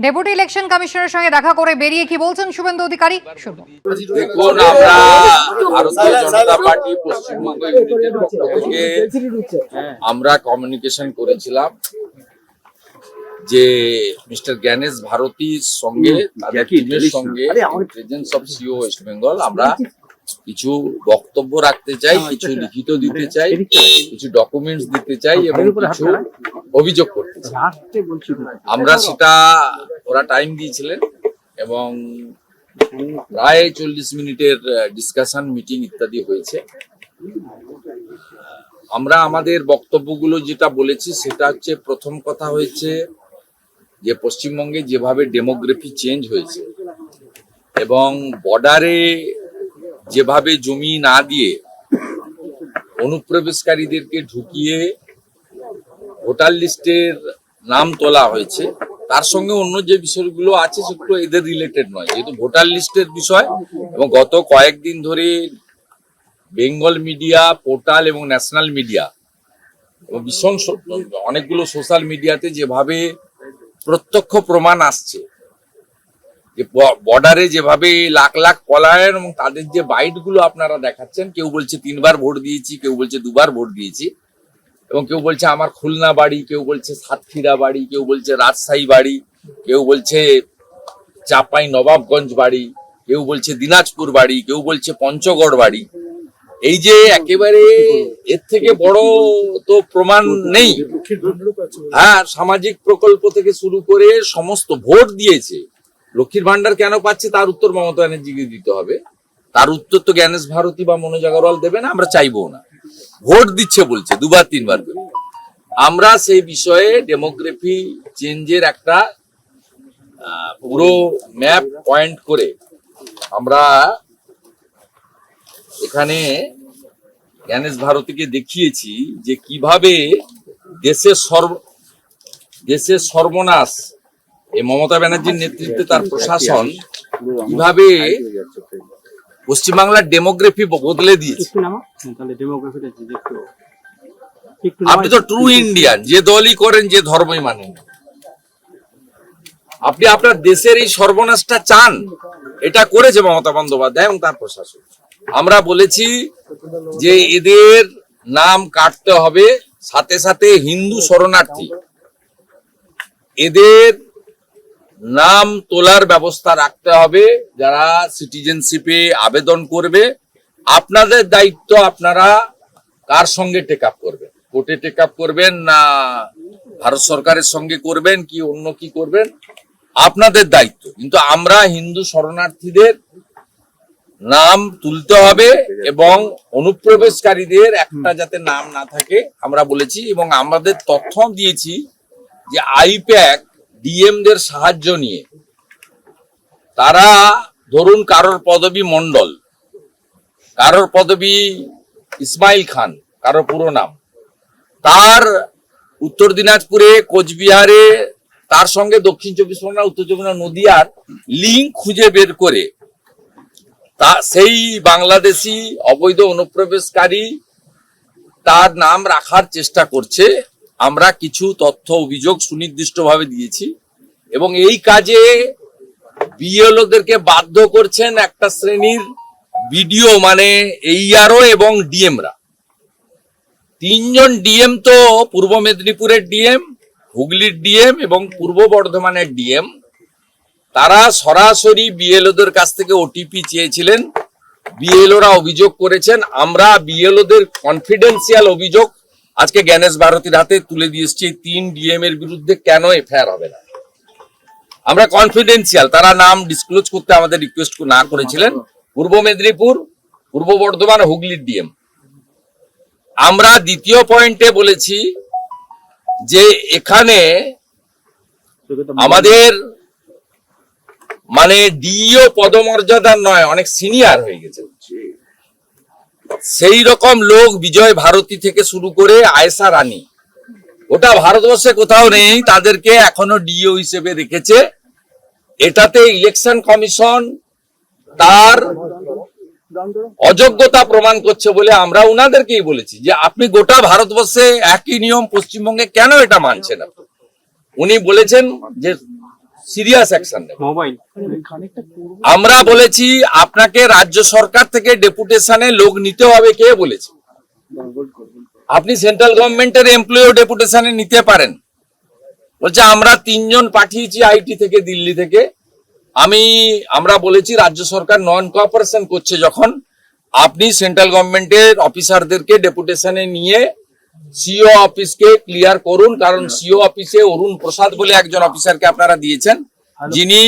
Deputy election কমিশনের সঙ্গে দেখা করে বেরিয়ে কি বলছেন শুভেন্দু অধিকারী? শুনব। দেখুন আমরা ভারতীয় জনতা পার্টি পশ্চিমবঙ্গ আমরা কমিউনিকেশন করেছিলাম যে মিস্টার জ্ঞানেশ ভারতীর সঙ্গে টিমের সঙ্গে presence of CEO West Bengal আমরা কিছু বক্তব্য রাখতে চাই কিছু লিখিত দিতে চাই কিছু ডকুমেন্টস দিতে চাই এবং কিছু অভিযোগ করতে চাই। আমরা সেটা ওরা টাইম দিয়েছিলেন এবং প্রায় চল্লিশ মিনিটের ডিসকাশন মিটিং ইত্যাদি হয়েছে। আমরা আমাদের বক্তব্যগুলো যেটা বলেছি, সেটা হচ্ছে প্রথম কথা হয়েছে যে পশ্চিমবঙ্গে যেভাবে ডেমোগ্রাফি চেঞ্জ হয়েছে এবং বর্ডারে যেভাবে জমি না দিয়ে অনুপ্রবেশকারীদেরকে ঢুকিয়ে ভোটার লিস্টের নাম তোলা হয়েছে তার সঙ্গে অন্য যে বিষয়গুলো আছে সেগুলো এদের রিলেটেড নয়। যেহেতু ভোটার লিস্টের বিষয় এবং গত কয়েকদিন ধরে বেঙ্গল মিডিয়া পোর্টাল এবং ন্যাশনাল মিডিয়া এবং ভীষণ অনেকগুলো সোশ্যাল মিডিয়াতে যেভাবে প্রত্যক্ষ প্রমাণ আসছে, যে বর্ডারে যেভাবে লাখ লাখ পলায়ন এবং তাদের যে বাইটগুলো আপনারা দেখাচ্ছেন, কেউ বলছে তিনবার ভোট দিয়েছি, কেউ বলছে দুবার ভোট দিয়েছি এবং কেউ বলছে আমার খুলনা বাড়ি, কেউ বলছে সাতক্ষীরা বাড়ি, কেউ বলছে রাজশাহী বাড়ি, কেউ বলছে চাপাই নবাবগঞ্জ বাড়ি, কেউ বলছে দিনাজপুর বাড়ি, কেউ বলছে পঞ্চগড় বাড়ি। এই যে একেবারে এর থেকে বড় তো প্রমাণ নেই। হ্যাঁ সামাজিক প্রকল্প থেকে শুরু করে সমস্ত ভোট দিয়েছে। লক্ষ্মীর ভান্ডার কেন পাচ্ছে তার উত্তর মমতা ব্যানার্জিকে দিতে হবে। তার উত্তর তো জ্ঞানেশ ভারতী বা মনোজ আগরওয়াল দেবে না, আমরা চাইব না। ভোট দিচ্ছে বলছে, দুবার, তিনবার করে। আমরা সেই বিষয়ে ডেমোগ্রাফি চেঞ্জের একটা পুরো ম্যাপ পয়েন্ট করে আমরা এখানে জ্ঞানেশ ভারতীকে দেখিয়েছি যে কীভাবে দেশের সর্ব, দেশের সর্বনাশ এই মমতা ব্যানার্জির নেতৃত্বে তার প্রশাসন কীভাবে পশ্চিমবাংলার ডেমোগ্রাফি বদলে দিয়েছে। হ্যাঁ, আপনি তো ট্রু ইন্ডিয়ান যে দলই করেন যে ধর্মই মানেন আপনি আপনার দেশের এই সর্বনাশটা চান এটা করেছে মমতা বন্দ্যোপাধ্যায় এবং তার প্রশাসন। আমরা বলেছি যে এদের নাম কাটতে হবে সাথে সাথে হিন্দু শরণার্থী। এদের নাম তোলার ব্যবস্থা রাখতে হবে। যারা সিটিজেনশিপে আবেদন করবে, আপনাদের দায়িত্ব আপনারা কার সঙ্গে টেক আপ করবেন? কোর্টে টেক আপ করবেন না ভারত সরকারের সঙ্গে করবেন কি অন্য কি করবেন? আপনাদের দায়িত্ব। কিন্তু আমরা হিন্দু শরণার্থীদের নাম তুলতে হবে এবং অনুপ্রবেশকারীদের একটা যাতে নাম না থাকে, আমরা বলেছি এবং আমাদের তথ্য দিয়েছি যে আইপ্যাক ডিএম দের সাহায্য নিয়ে। তারা ধরুন কারোর পদবী মন্ডল কারোর পদবী ইসমাইল খান কারোর পুরো নাম। তার উত্তর দিনাজপুরে, কোচবিহারে, তার সঙ্গে দক্ষিণ চব্বিশ পরগনা, উত্তর চব্বিশ পরগনা, নদিয়ার লিঙ্ক খুঁজে বের করে তা, সেই বাংলাদেশি অবৈধ অনুপ্রবেশকারী তার নাম রাখার চেষ্টা করছে। আমরা কিছু তথ্য, অভিযোগ সুনির্দিষ্টভাবে দিয়েছি এবং এই কাজে বিএলওদেরকে বাধ্য করছেন একটা শ্রেণির বিডিও মানে এইআরও এবং ডিএমরা তিনজন ডিএম তো পূর্ব মেদিনীপুরের ডিএম হুগলির ডিএম এবং পূর্ব বর্ধমানের ডিএম তারা সরাসরি বিএলওদের কাছ থেকে ওটিপি চেয়েছিলেন। বিএলওরা অভিযোগ করেছেন, আমরা বিএলওদের কনফিডেন্সিয়াল অভিযোগ আজকে জ্ঞানেশ ভারতীর হাতে তুলে দিয়ে এসেছি এই তিন ডিএম এর বিরুদ্ধে কেন এফআইআর হবে না? আমরা কনফিডেন্সিয়াল তারা নাম ডিসক্লোজ করতে আমাদের রিকোয়েস্ট না করেছিলেন। পূর্ব মেদিনীপুর, পূর্ব বর্ধমান, হুগলির ডিএম আমরা দ্বিতীয় পয়েন্টে বলেছি যে এখানে আমাদের মানে ডিও পদমর্যাদার নয়, অনেক সিনিয়র হয়ে গেছে। সেই রকম লোক বিজয় ভারতী থেকে শুরু করে আয়েশা রানী। ওটা ভারতবর্ষে কোথাও নেই, তাদেরকে এখনও ডিও হিসেবে রেখেছে। এটাতে ইলেকশন কমিশন তার অযোগ্যতা প্রমাণ করছে বলে আমরা উনাদেরকেই বলেছি যে আপনি গোটা ভারতবর্ষে একই নিয়ম পশ্চিমবঙ্গে কেন এটা মানছেন উনি বলেছেন যে সিরিয়াস অ্যাকশন মোবাইল। আমরা বলেছি আপনাকে রাজ্য সরকার থেকে ডেপুটেশনে লোক নিতে হবে কে বলেছে? আপনি সেন্ট্রাল গভর্নমেন্টের এমপ্লয়িও ডেপুটেশনে নিতে পারেন। বলছে আমরা তিনজন পাঠিয়েছি আইটি থেকে দিল্লি থেকে। আমি আমরা বলেছি রাজ্য সরকার নন কোঅপারেশন করছে যখন। আপনি সেন্ট্রাল গভর্নমেন্টের অফিসারদেরকে ডেপুটেশনে নিয়ে সিও অফিসকে ক্লিয়ার করুন কারণ সিও অফিসে অরুণ প্রসাদ বলে একজন অফিসারকে আপনারা দিয়েছেন। যিনি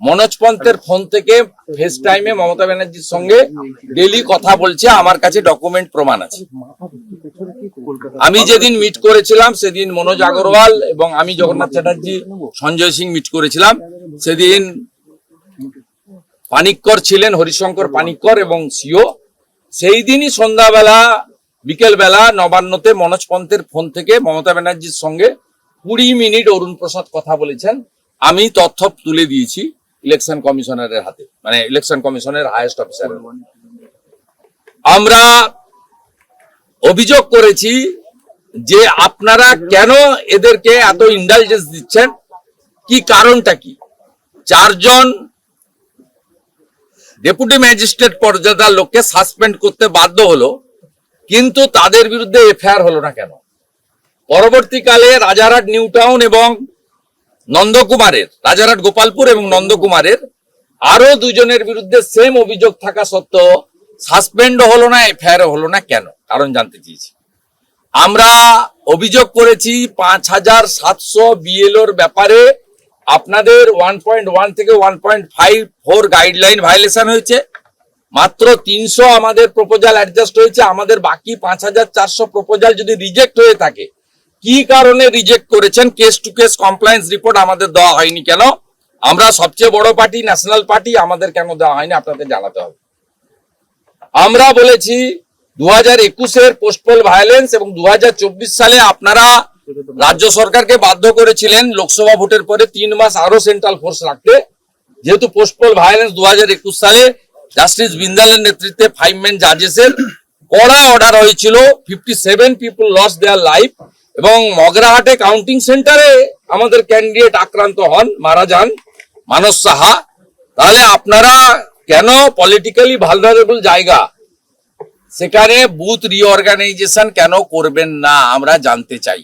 মনোজ পন্থের ফোন থেকে ফেস টাইমে মমতা ব্যানার্জির সঙ্গে ডেলি কথা বলছে আমার কাছে ডকুমেন্ট প্রমাণ আছে। আমি যেদিন মিট করেছিলাম সেদিন মনোজ আগরওয়াল এবং আমি জগন্নাথ চ্যাটার্জি সঞ্জয় সিং মিট করেছিলাম। সেদিন পানিক্কর ছিলেন হরিশঙ্কর পানিক্কর এবং সিও সেই দিনই সন্ধ্যাবেলা বিকেলবেলা নবান্নতে মনোজ পন্থের ফোন থেকে মমতা ব্যানার্জির সঙ্গে কুড়ি মিনিট অরুণ প্রসাদ কথা বলেছেন। আমি তথ্য তুলে দিয়েছি ইলেকশন কমিশনারের হাতে মানে ইলেকশন কমিশনের হায়েস্ট অফিসার আমরা অভিযোগ করেছি যে আপনারা কেন এদেরকে এত ইন্ডালজেন্স দিচ্ছেন? কি কারণটা কি? চারজন ডেপুটি ম্যাজিস্ট্রেট পর্যাদার লোককে সাসপেন্ড করতে বাধ্য হলো। কিন্তু তাদের বিরুদ্ধে এফআইআর হলো না কেন? পরবর্তীকালে রাজারহাট নিউ টাউন এবং নন্দকুমারের, রাজারহাট গোপালপুর এবং নন্দকুমারের আরও দুজনের বিরুদ্ধে সেম অভিযোগ থাকা সত্ত্বেও সাসপেন্ড হলো না, এফআইআর হলো না কেন? কারণ জানতে চেয়েছি। আমরা অভিযোগ করেছি পাঁচ হাজার সাতশো বিএলওর ব্যাপারে আপনাদের ওয়ান পয়েন্ট ওয়ান থেকে one point five four guideline violation হয়েছে। মাত্র তিনশো আমাদের প্রপোজাল অ্যাডজাস্ট হয়েছে, আমাদের বাকি পাঁচ হাজার চারশো প্রপোজাল যদি রিজেক্ট হয়ে থাকে, কি কারণে রিজেক্ট করেছেন? Case to case compliance report আমাদের দেওয়া হয়নি কেন? আমরা সবচেয়ে বড় পার্টি ন্যাশনাল পার্টি আমাদের কেন দেওয়া হয়নি? আপনাদের জানাতে হবে। আমরা বলেছি দু হাজার একুশের পোস্টপোল ভায়োলেন্স এবং দু হাজার চব্বিশ সালে আপনারা রাজ্য সরকারকে বাধ্য করেছিলেন লোকসভা ভোটের পরে তিন মাস আরও সেন্ট্রাল ফোর্স রাখতে। যেহেতু পোস্টপোল ভায়োলেন্স দু হাজার একুশ সালে জাস্টিস বিন্দালের নেতৃত্বে ফাইভ মেন জাজেসের কড়া অর্ডার হয়েছিল fifty seven people loss their life এবং মগরাহাটে কাউন্টিং সেন্টারে আমাদের ক্যান্ডিডেট আক্রান্ত হন, মারা যান মানস সাহা। তাহলে আপনারা কেন পলিটিক্যালি ভালনারেবল জায়গা? সেখানে বুথ রিঅর্গানাইজেশন কেন করবেন না? আমরা জানতে চাই।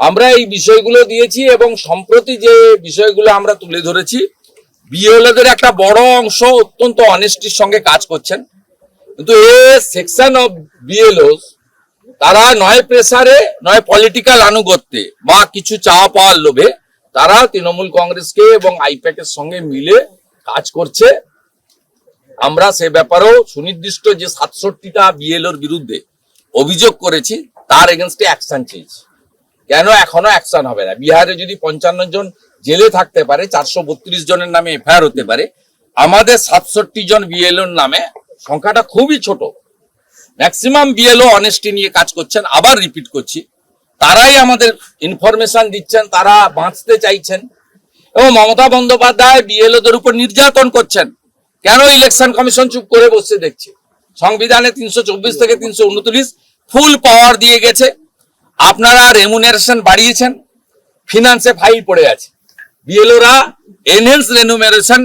আমরা এই বিষয়গুলো দিয়েছি এবং সম্প্রতি যে বিষয়গুলো আমরা তুলে ধরেছি বিএলওদের একটা বড় অংশ অত্যন্ত অনেস্টির সঙ্গে কাজ করছেন। কিন্তু এ সেকশন অফ বিএলওস তারা নয় প্রেসারে নয় পলিটিক্যাল আনুগত্যে বা কিছু চাওয়া পাওয়ার লোভে তারা তৃণমূল কংগ্রেসকে এবং আইপ্যাকের সঙ্গে মিলে কাজ করছে। আমরা সে ব্যাপারেও সুনির্দিষ্ট যে সাতষট্টিটা বিএলওর বিরুদ্ধে অভিযোগ করেছি, তার এগেনস্টে অ্যাকশন চেয়েছি। কেন এখনও অ্যাকশন হবে না? বিহারে যদি পঞ্চান্ন জন জেলে থাকতে পারে, চারশো বত্রিশ জনের নামে এফআইআর হতে পারে। আমাদের সাতষট্টি জন বিএলওর নামে সংখ্যাটা খুবই ছোট। ম্যাক্সিমাম বিএলও অনেস্টি নিয়ে কাজ করছেন, আবার রিপিট করছি। তারাই আমাদের ইনফরমেশন দিচ্ছেন, তারা বাঁচতে চাইছেন। এবং মমতা বন্দ্যোপাধ্যায় বিএলওদের উপর নির্যাতন করছেন। কেন ইলেকশন কমিশন চুপ করে বসে দেখছে? সংবিধানে তিনশো চব্বিশ থেকে তিনশো উনত্রিশ ফুল পাওয়ার দিয়ে গেছে। আপনারা রেমুনারেশন বাড়িয়েছেন ফিনান্সে ফাইল পড়ে আছে। বিএলওরা এনহেন্স রেনুমারেশন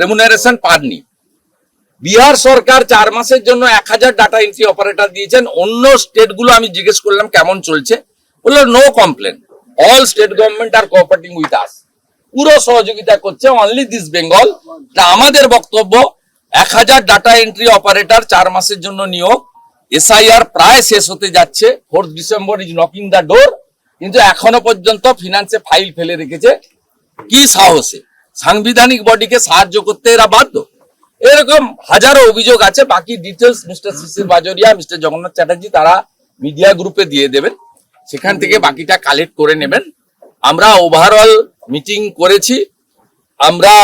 রেমুনারেশন পাননি। বিহার সরকার চার মাসের জন্য এক হাজার ডাটা এন্ট্রি অপারেটর দিয়েছেন। অন্য স্টেটগুলো আমি জিজ্ঞেস করলাম, কেমন চলছে? বলল no complain all state government are cooperating with us পুরো সহযোগিতা করছে অনলি দিস বেঙ্গল তা আমাদের বক্তব্য, এক হাজার ডাটা এন্ট্রি অপারেটর চার মাসের জন্য নিয়োগ। এসআইআর প্রায় শেষ হতে যাচ্ছে। Fourth December is knocking the door কিন্তু এখনও পর্যন্ত ফিনান্সে ফাইল ফেলে রেখেছে। কি সাহসে? সাংবিধানিক বডিকে সাহায্য করতে এরা বাধ্য? এরকম হাজারো অভিযোগ আছে। বাকি details mister Shishir Bajoria mister Jagannath Chatterjee তারা মিডিয়া গ্রুপে দিয়ে দেবেন। সেখান থেকে বাকিটা কালেক্ট করে নেবেন। আমরা ওভারঅল মিটিং করেছি। আমরা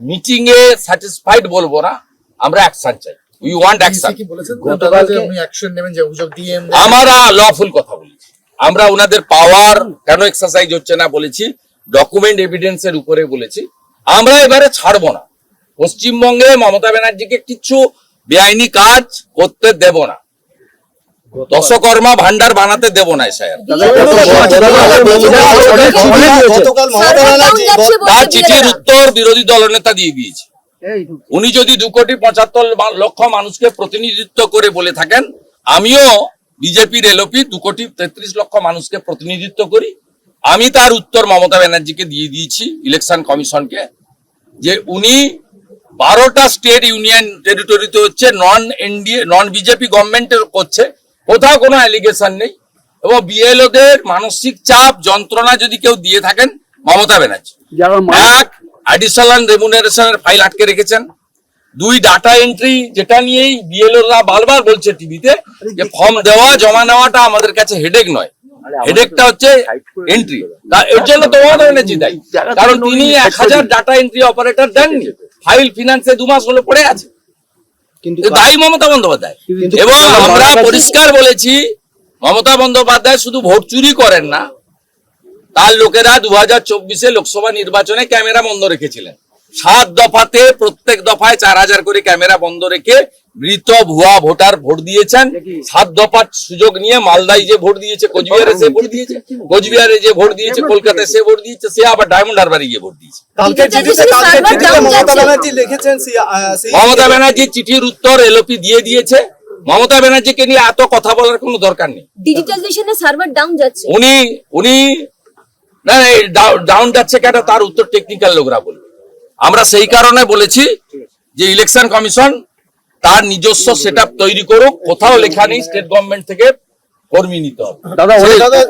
মিটিং এ স্যাটিসফাইড বলব না। আমরা অ্যাকশন চাই। উই ওয়ান্ট অ্যাকশন কি বলেছেন। উনি অ্যাকশন নেবেন যে অভিযোগ দিয়ে আমরা লফুল কথা বলেছি। আমরা ওনাদের পাওয়ার কেন এক্সারসাইজ হচ্ছে না বলেছি। ডকুমেন্ট এভিডেন্স এর উপরে বলেছি আমরা এবারে ছাড়বো না। পশ্চিমবঙ্গে মমতা ব্যানার্জিকে কিছু বেআইনি কাজ করতে দেব না। দশকর্মা ভান্ডার বানাতে দেব না স্যার গতকাল মমতা ব্যানার্জি তার চিঠির উত্তর বিরোধী দলনেতা দিয়ে দিয়েছে। উনি যদি দু কোটি পঁচাত্তর লক্ষ মানুষকে প্রতিনিধিত্ব করে বলে থাকেন আমিও বিজেপির এলপি দু কোটি তেত্রিশ লক্ষ মানুষকে প্রতিনিধিত্ব করি। আমি তার উত্তর মমতা ব্যানার্জিকে দিয়ে দিয়েছি ইলেকশন কমিশনকে যে উনি বারোটা স্টেট ইউনিয়ন টেরিটরিতে হচ্ছে নন এনডিএ নন বিজেপি গভর্নমেন্টের করছে কোথাও কোনো অ্যালিগেশন নেই। এবং বিএলওদের মানসিক চাপ যন্ত্রণা যদি কেউ দিয়ে থাকেন মমতা ব্যানার্জি। এক অ্যাডিশনাল রেমুনারেশনের ফাইল আটকে রেখেছেন। দুই ডাটা এন্ট্রি যেটা নিয়েই বিএলওরা বারবার বলছে টিভিতে যে ফর্ম দেওয়া জমা নেওয়াটা আমাদের কাছে হেডেক নয়। হেডেকটা হচ্ছে এন্ট্রি এর জন্য তো মমতা ব্যানার্জি দায়ী। কারণ তিনি এক হাজার ডাটা এন্ট্রি অপারেটর দেননি। ফাইল ফিনান্সে দু মাস হলো পড়ে আছে কিন্তু মমতা বন্দ্যোপাধ্যায়। এবং আমরা পরিষ্কার বলেছি মমতা বন্দ্যোপাধ্যায় শুধু ভোট চুরি করেন না তার লোকেরা দু হাজার চব্বিশে লোকসভা নির্বাচনে ক্যামেরা বন্ধ রেখেছিলেন। সাত দফাতে প্রত্যেক দফায় চার হাজার করে ক্যামেরা বন্ধ রেখে মৃত ভুয়া ভোটার ভোট দিয়েছেন। সাত দফার সুযোগ নিয়ে মালদায় যে ভোট দিয়েছে কোচবিহারে সে ভোট দিয়েছে কোচবিহারে যে ভোট দিয়েছে কলকাতায় সে ভোট দিয়েছে সে আবার ডায়মন্ড হারবারে গিয়ে ভোট দিয়েছে। মমতা ব্যানার্জি চিঠির উত্তর এলপি দিয়ে দিয়েছে। মমতা ব্যানার্জিকে নিয়ে এত কথা বলার কোনো দরকার নেই। সার্ভার ডাউন যাচ্ছে। উনি উনি না ডাউন যাচ্ছে কেন? তার উত্তর টেকনিক্যাল লোকরা বলবে। আমরা সেই কারণে বলেছি যে ইলেকশন কমিশন তার নিজস্ব সেট তৈরি করুক। কোথাও লেখা নেই স্টেট গভর্নমেন্ট থেকে কর্মী নিতে হবে। দাদা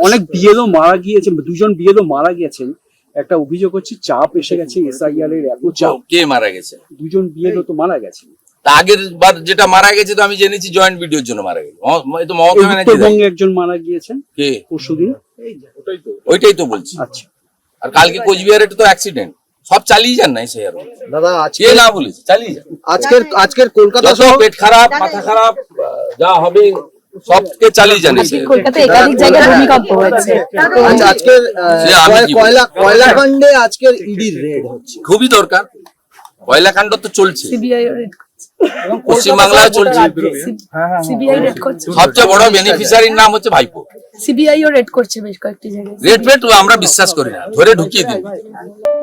অনেক বিএলও মারা গিয়েছেন দুজন বিএলও মারা গেছেন একটা অভিযোগ হচ্ছে চাপ এসে গেছে এসআইআর এর এত চাপ। কে মারা গেছে? দুজন বিএলও তো মারা গেছেন তা আগের বার যেটা মারা গেছে তো আমি জেনেছি জয়েন্ট ভিডিওর জন্য মারা গেছে। এই তো মমতা ব্যানার্জি দায়ী। একজন মারা গিয়েছেন কে? পরশুদিন। ওইটাই তো। বলছি। আচ্ছা। আর কালকে কোচবিহারে তো অ্যাক্সিডেন্ট সব চালিয়ে যান না সে আর দাদা আজকে না বলেছে চালিয়ে যান। আজকের আজকের কলকাতা সব পেট খারাপ মাথা খারাপ যা হবে সবকে চালিয়ে জানি কলকাতায় একাধিক জায়গায় ভূমিকম্প হয়েছে। আজ আজকের কয়লা রেড হচ্ছে। খুবই দরকার। কয়লাকাণ্ড তো চলছে। পশ্চিমবাংলায় চলছে। সিবিআই রেড করছে। সবচেয়ে বড় বেনিফিশিয়ারির নাম হচ্ছে ভাইপো। সিবিআইও রেড করছে বেশ কয়েকটি জায়গায়। রেট ফেট আমরা বিশ্বাস করি না। ধরে ঢুকিয়ে দিন।